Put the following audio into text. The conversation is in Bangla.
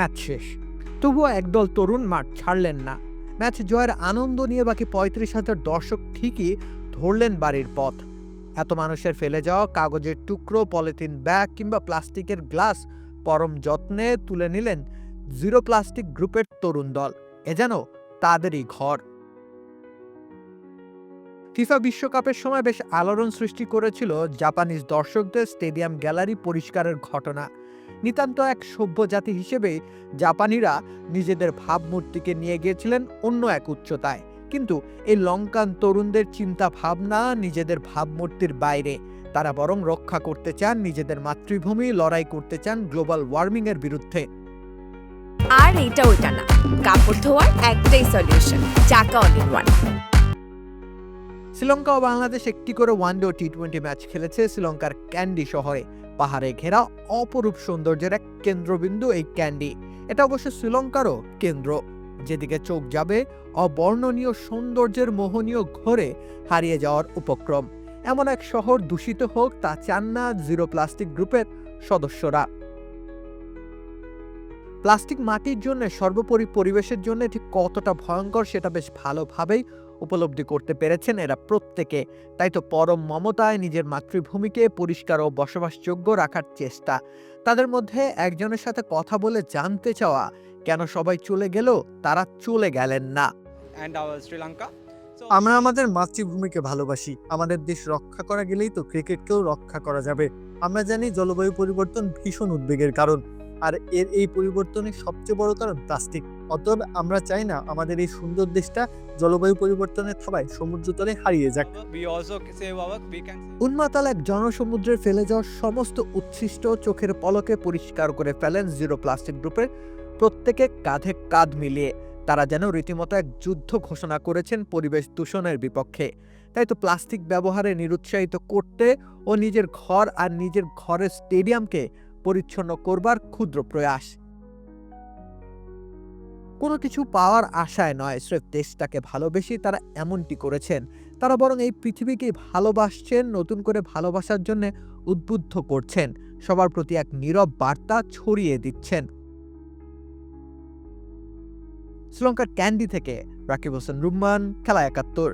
ম্যাচ শেষ। তবুও একদল তরুণ মাঠ ছাড়লেন না। ম্যাচ জয়ের আনন্দ নিয়ে বাকি পঁয়ত্রিশ হাজার দর্শক ঠিকই ধরলেন বাড়ির পথ। এত মানুষের ফেলে যাওয়া কাগজের টুকরো, পলিথিন ব্যাগ কিংবা প্লাস্টিকের গ্লাস পরম যত্নে তুলে নিলেন জিরো প্লাস্টিক গ্রুপের তরুণ দল। এ যেন তাদেরই ঘর। ফিফা বিশ্বকাপের সময় বেশ আলোড়ন সৃষ্টি করেছিল জাপানিজ দর্শকদের স্টেডিয়াম গ্যালারি পরিষ্কারের ঘটনা। নিতান্ত এক সভ্য জাতি হিসেবে জাপানিরা নিজেদের ভাবমূর্তিকে নিয়ে গিয়েছিলেন অন্য এক উচ্চতায়। কিন্তু এই লঙ্কান তরুণদের চিন্তা ভাবনা নিজেদের ভাবমূর্তির বাইরে। তারা বরং রক্ষা করতে চান নিজেদের মাতৃভূমি, লড়াই করতে চান গ্লোবাল ওয়ার্মিং এর বিরুদ্ধে। আর এটা ওটা না। কাপড় ধোয়ার একটাই solution, Chaka all one. Sri Lanka ও বাংলাদেশ একটি করে ওয়ানডে ও টি টোয়েন্টি ম্যাচ খেলেছে শ্রীলঙ্কার ক্যান্ডি শহরে। পাহাড়ে ঘেরা অপরূপ সৌন্দর্যের এক কেন্দ্রবিন্দু এই ক্যান্ডি। এটা অবশ্য শ্রীলঙ্কারও কেন্দ্র। যেদিকে চোখ যাবে, অবর্ণনীয় সৌন্দর্যের মোহনীয় ঘরে হারিয়ে যাওয়ার উপক্রম। এমন এক শহর দূষিত হোক, তা চান না জিরো প্লাস্টিক গ্রুপের সদস্যরা। প্লাস্টিক মাটির জন্য সর্বোপরি পরিবেশের জন্য ঠিক কতটা ভয়ঙ্কর সেটা বেশ ভালোভাবেই উপলব্ধি করতে পেরেছেন এরা প্রত্যেকে। তাই তো পরম মমতায় নিজের মাতৃভূমিকে পরিষ্কার ও বসবাসযোগ্য রাখার চেষ্টা। তাদের মধ্যে একজনের সাথে কথা বলে জানতে চাওয়া কেন সবাই চলে গেল তারা চলে গেলেন না। And our Sri Lanka. So আমরা আমাদের মাতৃভূমিকে ভালোবাসি। আমাদের দেশ রক্ষা করা গেলেই তো ক্রিকেটকেও রক্ষা করা যাবে। আমরা জানি জলবায়ু পরিবর্তন ভীষণ উদ্বেগের কারণ। আর এর এই পরিবর্তনের সবচেয়ে বড় কারণ প্লাস্টিক। অতএব আমরা চাই না আমাদের এই সুন্দর দেশটা জলবায়ু পরিবর্তনের থাবায় সমুদ্রতলে হারিয়ে যাক। উন্মাতাল এক জনসমুদ্রে ফেলে যাওয়া সমস্ত উচ্ছিষ্ট চোখের পলকে পরিষ্কার করে ফেলেন জিরো প্লাস্টিক গ্রুপের প্রত্যেকে কাঁধে কাঁধ মিলিয়ে। তারা যেন রীতিমতো এক যুদ্ধ ঘোষণা করেছেন পরিবেশ দূষণের বিপক্ষে। তাই তো প্লাস্টিক ব্যবহারে নিরুৎসাহিত করতে ও নিজের ঘর আর নিজের ঘরের স্টেডিয়ামকে পরিচ্ছন্ন করবার ক্ষুদ্র প্রয়াস। কোনো কিছু পাওয়ার আশায় নয় স্রেফ দেশটাকে ভালোবেসে তারা এমনটি করেছেন। তারা বরং এই পৃথিবীকে ভালোবাসছেন, নতুন করে ভালোবাসার জন্য উদ্বুদ্ধ করছেন, সবার প্রতি এক নীরব বার্তা ছড়িয়ে দিচ্ছেন। শ্রীলঙ্কার ক্যান্ডি থেকে রাকিব হোসেন রুম্মান, খেলা একাত্তর।